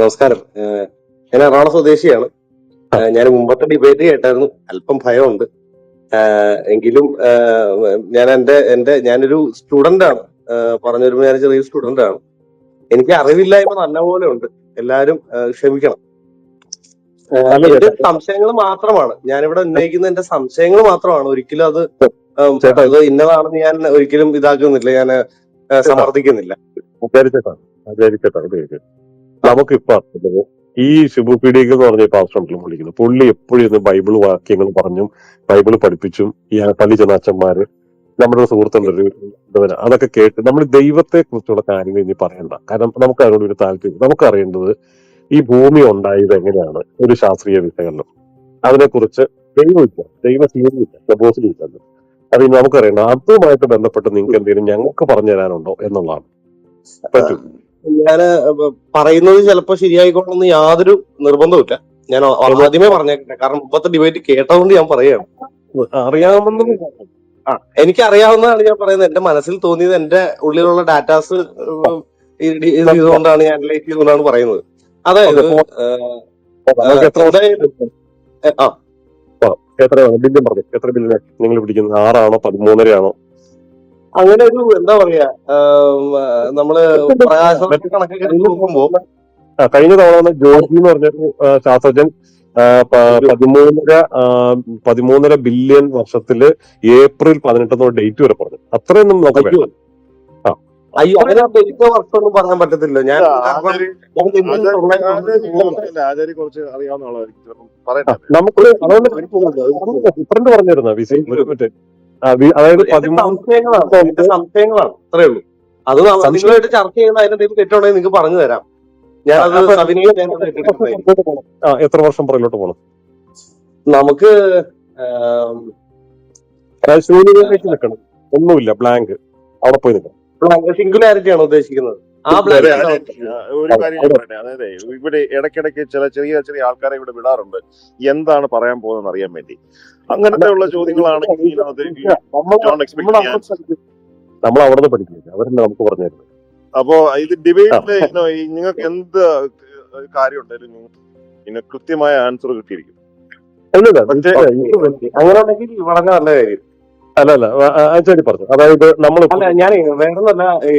നമസ്കാരം. ഞാൻ എറണാകുളം സ്വദേശിയാണ്. ഞാൻ മുമ്പത്തെ ഡിബേറ്റ് കേട്ടായിരുന്നു. അല്പം ഭയമുണ്ട്. എങ്കിലും ഞാൻ എന്റെ എന്റെ ഞാനൊരു സ്റ്റുഡന്റ് ആണ്. പറഞ്ഞൊരു പറഞ്ഞു വരുമ്പോൾ ഞാൻ ചെറിയ സ്റ്റുഡന്റ് ആണ്. എനിക്ക് അറിവില്ലായ്മ നല്ലപോലെ ഉണ്ട്. എല്ലാവരും ക്ഷമിക്കണം. എന്റെ. സംശയങ്ങൾ മാത്രമാണ്. ഞാനിവിടെ ഉന്നയിക്കുന്ന എന്റെ സംശയങ്ങൾ മാത്രമാണ്. ഒരിക്കലും അത്. അത് ഇന്നതാണെന്ന് ഞാൻ ഒരിക്കലും ഇതാക്കുന്നില്ല. ഞാൻ സമർത്ഥിക്കുന്നില്ല. നമുക്കിപ്പോ അറിയുന്നത് ഈ ശുഭ പീഡിക എന്ന് പറഞ്ഞ പാസ്റ്റർ ഉണ്ടല്ലോ വിളിക്കുന്നത്. പുള്ളി എപ്പോഴും ഇരുന്ന് ബൈബിൾ വാക്യങ്ങൾ പറഞ്ഞും ബൈബിൾ പഠിപ്പിച്ചും ഈ പള്ളി ചെന്ന അച്ഛന്മാര് നമ്മുടെ ഒരു സുഹൃത്തുണ്ട് അതൊക്കെ കേട്ട് നമ്മൾ ദൈവത്തെ കുറിച്ചുള്ള കാര്യങ്ങൾ ഇനി പറയണ്ട. കാരണം നമുക്ക് അതിനോട് ഒരു താല്പര്യം നമുക്ക് അറിയേണ്ടത് ഈ ഭൂമി ഉണ്ടായത് എങ്ങനെയാണ്? ഒരു ശാസ്ത്രീയ വിശകലനം. അതിനെക്കുറിച്ച് ദൈവമില്ല ദൈവ തീരുമില്ല പ്രബോസിലില്ല അത് നമുക്കറിയണം അതുമായിട്ട് ബന്ധപ്പെട്ട് നിങ്ങൾക്ക് എന്തെങ്കിലും ഞങ്ങൾക്ക് പറഞ്ഞു തരാനുണ്ടോ എന്നുള്ളതാണ് പറ്റും. ഞാൻ പറയുന്നത് ചിലപ്പോ ശരിയായിക്കോണമെന്ന് യാതൊരു നിർബന്ധവുമില്ല. ഞാൻ ആദ്യമേ പറഞ്ഞേക്കട്ടെ. കാരണം മുമ്പത്തെ ഡിബേറ്റ് കേട്ടതുകൊണ്ട് ഞാൻ പറയാണ് അറിയാമെന്ന് ആ. എനിക്ക് അറിയാവുന്നതാണ് ഞാൻ പറയുന്നത്. എന്റെ മനസ്സിൽ തോന്നിയത് എന്റെ ഉള്ളിലുള്ള ഡാറ്റാസ് ഇതുകൊണ്ടാണ് ചെയ്തുകൊണ്ടാണ് ഞാൻ അനലൈസ് ചെയ്തുകൊണ്ടാണ് പറയുന്നത്. അതായത് എത്ര വർഷം ആ. എത്ര ബില്ല് പറഞ്ഞു. എത്ര ബില്ല് നിങ്ങൾ പിടിക്കുന്നത്? ആറാണോ പതിമൂന്നരയാണോ? അങ്ങനെ ഒരു എന്താ പറയാ നമ്മൾ പ്രകാശ കണക്കൊക്കെ നോക്കുമ്പോ കഴിഞ്ഞ തവണ വന്ന ജോർജി എന്ന് പറഞ്ഞൊരു ശാസ്ത്രജ്ഞൻ പതിമൂന്നര പതിമൂന്നര ബില്യൺ വർഷത്തിൽ ഏപ്രിൽ പതിനെട്ടെന്നോ ഡേറ്റ് വരെ പറഞ്ഞു അത്രയൊന്നും നോക്കാൻ അയ്യോ ആ. അയ്യോ അങ്ങനെ ഡേറ്റ് വർഷമൊന്നും പറയാൻ പറ്റത്തില്ല ഞാൻ നമുക്ക് അതുകൊണ്ട് പറഞ്ഞിരുന്ന വിസി ഒരു മറ്റേ അതായത് സംശയങ്ങളാണ് സംശയങ്ങളാണ് അത്രേ ഉള്ളൂ അത് നിങ്ങളായിട്ട് ചർച്ച ചെയ്യുന്ന അതിന്റെ എന്തെങ്കിലും തെറ്റുണ്ടെങ്കിൽ നിങ്ങൾക്ക് പറഞ്ഞു തരാം ഞാനത് എത്ര വർഷം പുറകിലോട്ട് പോണം നമുക്ക് ശൂന്യതയിലേക്ക് നിൽക്കണം ഒന്നുമില്ല ബ്ലാങ്ക് അവിടെ പോയി നിൽക്കണം സിംഗുലാരിറ്റി ആണ് ഉദ്ദേശിക്കുന്നത് ഒരു കാര്യം പറയട്ടെ. അതായത് ഇവിടെ ഇടയ്ക്കിടയ്ക്ക് ചില ചെറിയ ചെറിയ ആൾക്കാരെ ഇവിടെ വിടാറുണ്ട്. എന്താണ് പറയാൻ പോകുന്നത് അറിയാൻ വേണ്ടി. അങ്ങനത്തെ ഉള്ള answer. നമ്മൾ അവിടെ നിന്ന് പഠിക്കുന്നില്ല അവരെന്നെ നമുക്ക് പറഞ്ഞു തരുന്നത് അപ്പോ ഇത് ഡിബേറ്റിൽ നിങ്ങൾക്ക് എന്ത് കാര്യം ഉണ്ടെങ്കിലും പിന്നെ കൃത്യമായ ആൻസർ കിട്ടിയിരിക്കും. അങ്ങനെയാണെങ്കിൽ വളരെ നല്ല കാര്യം. അല്ല അല്ല പറഞ്ഞു. അതായത് നമ്മൾ അല്ല ഞാൻ വേറൊന്നല്ല ഈ,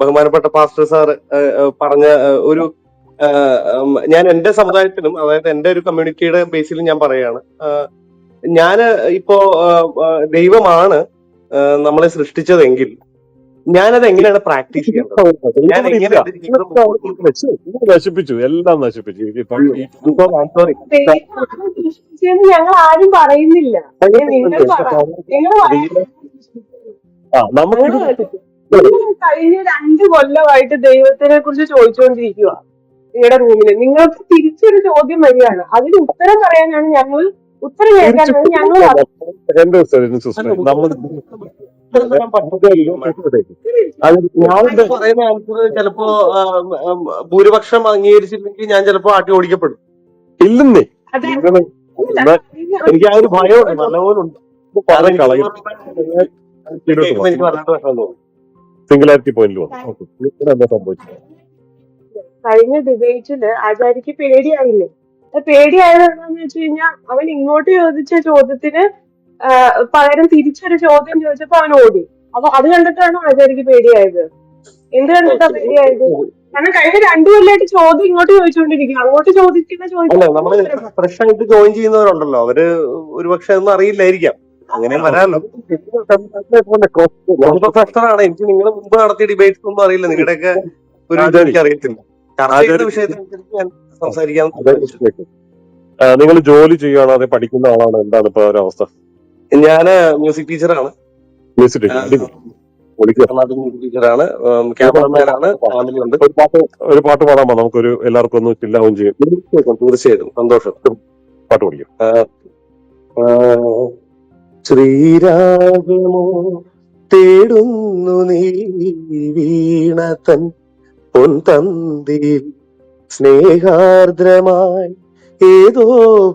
ബഹുമാനപ്പെട്ട പാസ്റ്റർ സാർ പറഞ്ഞ ഒരു ഞാൻ എന്റെ സമുദായത്തിലും അതായത് എന്റെ ഒരു കമ്മ്യൂണിറ്റിയുടെ ബേസിലും ഞാൻ പറയാണ് ഞാൻ ഇപ്പോ ദൈവമാണ് നമ്മളെ സൃഷ്ടിച്ചതെങ്കിൽ ഞാനത് എങ്ങനെയാണ് പ്രാക്ടീസ് ചെയ്യുന്നത്? നശിപ്പിച്ചു. എല്ലാം നശിപ്പിച്ചു. ഈ- സോറി ദൈവം ഞങ്ങൾ ആരും പറയുന്നില്ല. നമുക്ക് കഴിഞ്ഞ രണ്ട് കൊല്ലമായിട്ട് ദൈവത്തിനെ കുറിച്ച് ചോദിച്ചുകൊണ്ടിരിക്കുക നിങ്ങളുടെ റൂമിൽ നിങ്ങൾക്ക് തിരിച്ചൊരു ചോദ്യം വരികയാണ്. അതിന് ഉത്തരം പറയാനാണ് ഞങ്ങൾ ഉത്തരം കേൾക്കാനാണ് ഞങ്ങൾ പറയുന്ന ആൻസർ ചിലപ്പോ ഭൂരിപക്ഷം അംഗീകരിച്ചില്ലെങ്കിൽ ഞാൻ ചിലപ്പോ ആട്ടി ഓടിക്കപ്പെടും. ഇല്ലെന്നേ. എനിക്ക് ആ ഒരു ഭയമുണ്ട് നല്ലപോലെ ഉണ്ട് സിംഗുലാരിറ്റി പോയിന്റിൽ വന്നു. എന്താ സംഭവിച്ചത്? കഴിഞ്ഞ ഡിബേറ്റിൽ ആചാര്യക്ക് പേടിയായില്ലേ? പേടിയായതെന്താന്ന് വെച്ച് കഴിഞ്ഞാൽ അവൻ ഇങ്ങോട്ട് ചോദിച്ച ചോദ്യത്തിന് പകരം തിരിച്ചൊരു ചോദ്യം ചോദിച്ചപ്പോ അവൻ ഓടി. അപ്പൊ അത് കണ്ടിട്ടാണ് ആചാര്യക്ക് പേടിയായത്? എന്ത് കണ്ടിട്ടാ പേടിയായത്? കാരണം കഴിഞ്ഞ രണ്ടു കൊല്ലമായിട്ട് ചോദ്യം ഇങ്ങോട്ട് ചോദിച്ചുകൊണ്ടിരിക്കും അങ്ങോട്ട് ചോദിക്കുന്ന ചോദ്യം ഫ്രഷ് ആയിട്ട് ജോയിൻ ചെയ്യുന്നവരുണ്ടല്ലോ. അവർ ഒരുപക്ഷെ ഒന്നും അറിയില്ലായിരിക്കാം. അങ്ങനെ വരാമല്ലോ ആണ് എനിക്ക് നിങ്ങൾ മുമ്പ് നടത്തിയ ഡിബേറ്റ്സ് ഒന്നും അറിയില്ല. നിങ്ങളുടെയൊക്കെ ഒരു ഇത് എനിക്ക് അറിയത്തില്ല. സംസാരിക്കാൻ നിങ്ങൾ ജോലി ചെയ്യുകയാണോ അതെ പഠിക്കുന്ന ആളാണ്? എന്താണ് ഇപ്പൊ ഒരവസ്ഥ അവസ്ഥ? ഞാൻ മ്യൂസിക് ടീച്ചറാണ് മ്യൂസിക് ടീച്ചറാണ് ക്യാമറമാനാണ് ഫാമിലി ഉണ്ട്. ഒരു പാട്ട് ഒരു പാട്ട് പാടാമോ നമുക്കൊരു എല്ലാവർക്കും ഒന്ന് ചില്ലാവും ചെയ്യും. തീർച്ചയായിട്ടും തീർച്ചയായിട്ടും. സന്തോഷം. പാട്ട് പഠിക്കും. ശ്രീരാഗമോ തേടുന്നു നീ വീണതൻ പൊൻതന്തിയിൽ സ്നേഹാർദ്രമായി ഏതോ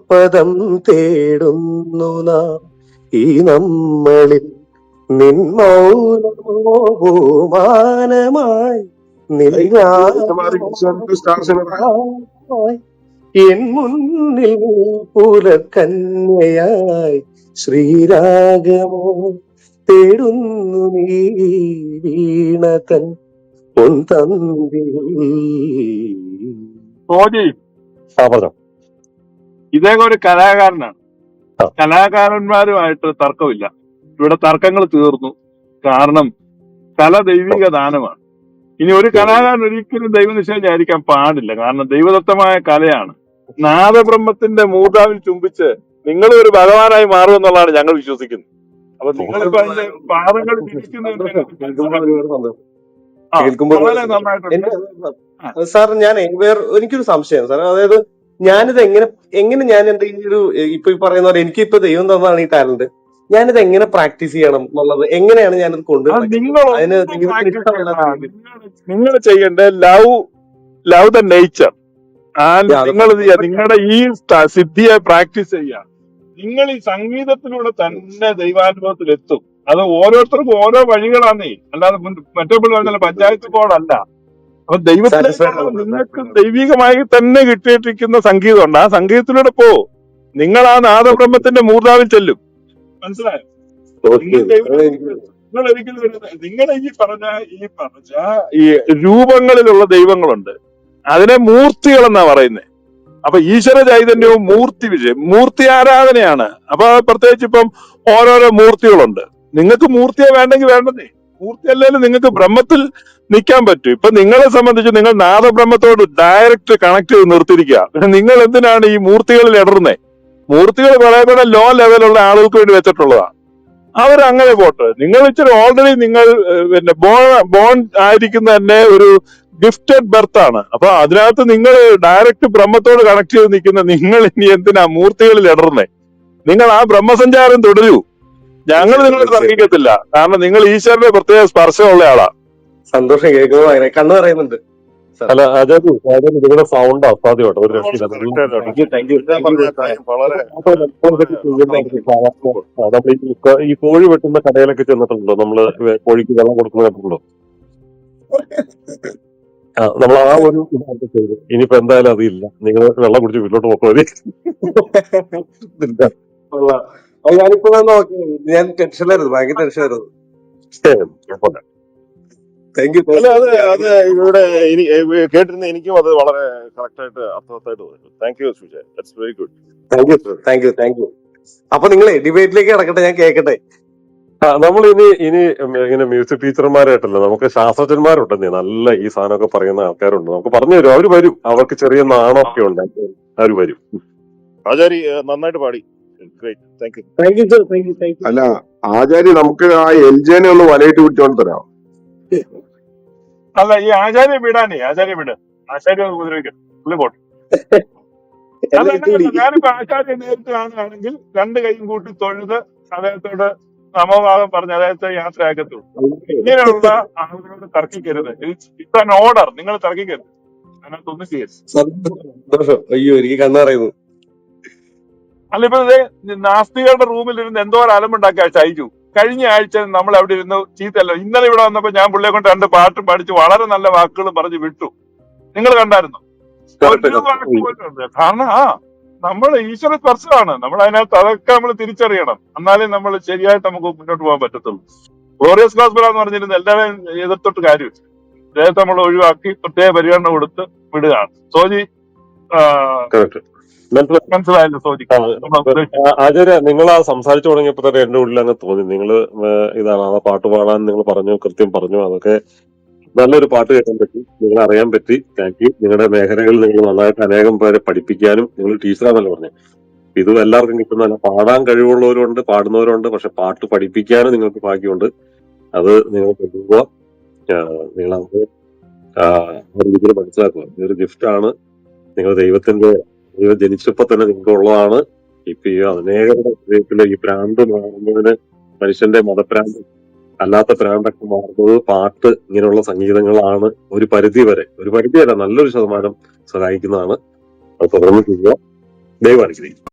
പദം തേടുന്നു നാം. ഈ നമ്മളിൽ നിൻ മൗനമോ ബഹുമാനമായി എൻ മുന്നിൽ പുലക്കന്യയായി ശ്രീരാഗമോ തേടുന്നു നീ വീണതൻ തൻ സോജി ആ പറഞ്ഞോ ഇദ്ദേഹം ഒരു കലാകാരനാണ്. കലാകാരന്മാരുമായിട്ട് തർക്കമില്ല. ഇവിടെ തർക്കങ്ങൾ തീർന്നു. കാരണം കല ദൈവിക ദാനമാണ്. ഇനി ഒരു കലാകാരൻ ഒരിക്കലും ദൈവനിഷേധിയായിരിക്കാൻ പാടില്ല. കാരണം ദൈവദത്തമായ കലയാണ്. നാദബ്രഹ്മത്തിന്റെ മൂർധാവിൽ ചുംബിച്ച് നിങ്ങൾ ഒരു ഭഗവാനായി മാറും മാറുമെന്നുള്ളതാണ് ഞങ്ങൾ വിശ്വസിക്കുന്നത്. അപ്പൊ നിങ്ങളിപ്പോ അതിന്റെ പാദങ്ങൾ വളരെ നന്നായിട്ടുണ്ട്. സാർ ഞാൻ വേറെ എനിക്കൊരു സംശയം. സാർ അതായത് ഞാനിത് എങ്ങനെ എങ്ങനെ ഞാൻ എന്റെ ഈ ഒരു ഇപ്പൊ ഈ പറയുന്ന പോലെ എനിക്ക് ഇപ്പൊ ദൈവം തന്നതാണ് ഈ ടാലന്റ് ഞാനിത് എങ്ങനെ പ്രാക്ടീസ് ചെയ്യണം എന്നുള്ളത് എങ്ങനെയാണ് ഞാനിത് അത് കൊണ്ടുവരുന്നത് നിങ്ങൾ ചെയ്യേണ്ട love love the nature. And നിങ്ങൾ നിങ്ങളുടെ ഈ സിദ്ധിയെ പ്രാക്ടീസ് ചെയ്യുക. നിങ്ങൾ ഈ സംഗീതത്തിലൂടെ തന്നെ ദൈവാനുഭവത്തിൽ എത്തും അത് ഓരോരുത്തർക്കും ഓരോ വഴികളാന്നേ. അല്ലാതെ മറ്റേ പറഞ്ഞ പഞ്ചായത്ത് ബോർഡല്ല അപ്പൊ ദൈവത്തിലേക്ക് Satisfied നിങ്ങൾക്ക് ദൈവികമായി തന്നെ കിട്ടിയിട്ടിരിക്കുന്ന സംഗീതമുണ്ട് ആ സംഗീതത്തിലൂടെ പോ. നിങ്ങൾ ആ നാദബ്രഹ്മത്തിന്റെ മൂർധാവിൽ ചെല്ലും. മനസ്സിലായോ? നിങ്ങൾ നിങ്ങൾ ഒരിക്കലും ഒരു- നിങ്ങൾ ഈ പറഞ്ഞ ഈ പറഞ്ഞ ഈ രൂപങ്ങളിലുള്ള ദൈവങ്ങളുണ്ട്. അതിനെ മൂർത്തികൾ എന്നാ പറയുന്നത് അപ്പൊ ഈശ്വര ചൈതന്യവും മൂർത്തി വിജയം മൂർത്തി ആരാധനയാണ്. അപ്പൊ പ്രത്യേകിച്ച് ഇപ്പം ഓരോരോ മൂർത്തികളുണ്ട്. നിങ്ങൾക്ക് മൂർത്തിയെ വേണ്ടെങ്കിൽ വേണ്ടെന്നേ. മൂർത്തി നിങ്ങൾക്ക് ബ്രഹ്മത്തിൽ നിൽക്കാൻ പറ്റും. ഇപ്പൊ നിങ്ങളെ സംബന്ധിച്ച് നിങ്ങൾ നാദബ്രഹ്മത്തോട് ഡയറക്റ്റ് കണക്ട് ചെയ്ത് നിർത്തിയിരിക്കുക. നിങ്ങൾ എന്തിനാണ് ഈ മൂർത്തികളിൽ ഇടറുന്നത്? മൂർത്തികൾ വളരെ ലോ ലെവലുള്ള ആളുകൾക്ക് വേണ്ടി വെച്ചിട്ടുള്ളതാണ്. അവരങ്ങനെ പോട്ടെ. നിങ്ങൾ ഇച്ചിരി ഓൾറെഡി നിങ്ങൾ പിന്നെ ബോൺ ബോൺ ആയിരിക്കുന്ന തന്നെ ഒരു ഗിഫ്റ്റഡ് ബർത്ത് ആണ്. അപ്പൊ അതിനകത്ത് നിങ്ങൾ ഡയറക്റ്റ് ബ്രഹ്മത്തോട് കണക്ട് ചെയ്ത് നിൽക്കുന്ന നിങ്ങൾ ഇനി എന്തിനാ മൂർത്തികളിൽ ഇടർന്നേ നിങ്ങൾ ആ ബ്രഹ്മസഞ്ചാരം തുടരൂ. ഞങ്ങൾ നിങ്ങളെ തർക്കിക്കത്തില്ല കാരണം നിങ്ങൾ ഈശ്വരന്റെ പ്രത്യേക സ്പർശമുള്ള ആളാ. സന്തോഷം കേൾക്കുമ്പോൾ അങ്ങനെ കണ്ണു പറയുന്നുണ്ട് അല്ല അതായത് നിങ്ങളുടെ സൗണ്ട് അസാധ്യമായിട്ട് ഒരു രക്ഷയില്ല. ഈ കോഴി വെട്ടുന്ന കടയിലൊക്കെ ചെന്നിട്ടുണ്ടോ നമ്മൾ കോഴിക്ക് വെള്ളം കൊടുക്കുന്ന കണ്ടിട്ടുണ്ടോ? ആ നമ്മൾ ആ ഒരു ഇതാണ് ചെയ്തത് ഇനിയിപ്പോ എന്തായാലും അതില്ല. നിങ്ങൾ വെള്ളം കുടിച്ച് വീട്ടിലോട്ട് കൊള്ളാം. അത് ഞാനിപ്പോ നോക്കി. ഞാൻ ടെൻഷനിലായിരുന്നു ഭയങ്കര ടെൻഷനായിരുന്നു താങ്ക് യു അല്ല അത് അത് ഇവിടെ ഇനി കേട്ടിരുന്ന എനിക്കും അത് വളരെ കറക്റ്റ് ആയിട്ട് അർത്ഥവത്തായിട്ട് തോന്നി. Thank you Sujay that's very good thank you thank you thank you അപ്പൊ നിങ്ങളെ ഡിബേറ്റിലേക്ക് കിടക്കട്ടെ ഞാൻ കേക്കട്ടെ. നമ്മൾ ഇനി ഇനി ഇങ്ങനെ മ്യൂസിക് ടീച്ചർമാരായിട്ടല്ല നമുക്ക് ശാസ്ത്രജ്ഞന്മാരുണ്ട് നല്ല ഈ സാധനമൊക്കെ പറയുന്ന ആൾക്കാരുണ്ട്. നമുക്ക് പറഞ്ഞു തരും. അവർ വരും. അവർക്ക് ചെറിയ നാണമൊക്കെ ഉണ്ട്. അവർ വരും. ആചാരി നന്നായിട്ട് പാടി. അല്ല ആചാര്യ നമുക്ക് ആ എൽ ജെനെ ഒന്ന് വലയിട്ട് വിട്ടോണ്ട് തരാം. അല്ല ഈ ആചാര്യ വിടാനേ ആചാര്യ വിട്. ആചാര്യ പുള്ളി പോട്ടെ. ഞാനിപ്പോ ആചാര്യ നേരിട്ട് കാണുകയാണെങ്കിൽ രണ്ട് കൈയും കൂട്ടി തൊഴുത് അദ്ദേഹത്തോട് നമോഭാവം പറഞ്ഞ് അദ്ദേഹത്തെ യാത്രയാക്കത്തുള്ളൂ. ഇങ്ങനെയുള്ള ആളുകളോട് തർക്കിക്കരുത്. ഇറ്റ്സ് ആൻ ഓർഡർ നിങ്ങൾ തർക്കിക്കരുത്. അതിനകത്തൊന്നും ചെയ്യരുത്. അയ്യോ എനിക്ക് കണ്ണു പറയുന്നു അല്ല ഇപ്പൊ ദേ നാസ്തികളുടെ റൂമിൽ ഇരുന്ന് എന്തോ ഒരു അലമ്പുണ്ടാക്കിയ ഷൈജു. കഴിഞ്ഞ ആഴ്ച നമ്മൾ അവിടെ ഇരുന്ന് ചീത്തല്ലോ ഇന്നലെ ഇവിടെ വന്നപ്പോ ഞാൻ പുള്ളിയെ കൊണ്ട് രണ്ട് പാട്ടും പഠിച്ച് വളരെ നല്ല വാക്കുകൾ പറഞ്ഞ് വിട്ടു. നിങ്ങൾ കണ്ടായിരുന്നു. കാരണം ആ നമ്മൾ ഈശ്വര സ്പർശമാണ് നമ്മൾ അതിനകത്ത് അതൊക്കെ നമ്മൾ തിരിച്ചറിയണം. എന്നാലേ നമ്മൾ ശരിയായിട്ട് നമുക്ക് മുന്നോട്ട് പോകാൻ പറ്റത്തുള്ളൂ. ഗ്ലോറിയസ് ക്ലാസ് എന്ന് പറഞ്ഞിരുന്ന എല്ലാവരും എതിർത്തിട്ട് കാര്യമില്ല അദ്ദേഹത്തെ നമ്മൾ ഒഴിവാക്കി പ്രത്യേക പരിഗണന കൊടുത്ത് വിടുകയാണ്. സോജി മനസ്സിലായല്ലോ ആചാര്യ നിങ്ങൾ ആ സംസാരിച്ചു തുടങ്ങിയപ്പോ തന്നെ എന്റെ ഉള്ളിൽ അങ്ങ് തോന്നി. നിങ്ങൾ ഇതാണ് ആ പാട്ട് പാടാൻ നിങ്ങൾ പറഞ്ഞു കൃത്യം പറഞ്ഞു അതൊക്കെ നല്ലൊരു പാട്ട് കേൾക്കാൻ പറ്റി. നിങ്ങൾ അറിയാൻ പറ്റി. താങ്ക് യു നിങ്ങളുടെ മേഖലകളിൽ നിങ്ങൾ നന്നായിട്ട് അനേകം പേരെ പഠിപ്പിക്കാനും നിങ്ങൾ ടീച്ചറാന്നല്ല പറഞ്ഞു. ഇത് എല്ലാവർക്കും കിട്ടുന്നതല്ല. പാടാൻ കഴിവുള്ളവരുണ്ട് പാടുന്നവരുണ്ട് പക്ഷെ പാട്ട് പഠിപ്പിക്കാനും നിങ്ങൾക്ക് ഭാഗ്യമുണ്ട്. അത് നിങ്ങൾ പഠിക്കുക. നിങ്ങൾ ആ ഒരു രീതിയിൽ മനസ്സിലാക്കുക ഇതൊരു ഗിഫ്റ്റാണ് നിങ്ങൾ ദൈവത്തിന്റെ ദൈവം ജനിച്ചപ്പോ തന്നെ ഉള്ളതാണ് ഇപ്പൊ ഈ അനേകരുടെ ഈ ഭ്രാന്ത് മാറുന്നതിന് മനുഷ്യന്റെ മതഭ്രാന്ത് അല്ലാത്ത ഭ്രാന്തൊക്കെ മാറുന്നത് പാട്ട് ഇങ്ങനെയുള്ള സംഗീതങ്ങളാണ് ഒരു പരിധി വരെ. ഒരു പരിധി വരെ നല്ലൊരു ശതമാനം സഹായിക്കുന്നതാണ്. അത് തുടർന്ന് ചെയ്യുക. ദൈവം അനുഗ്രഹിക്കും.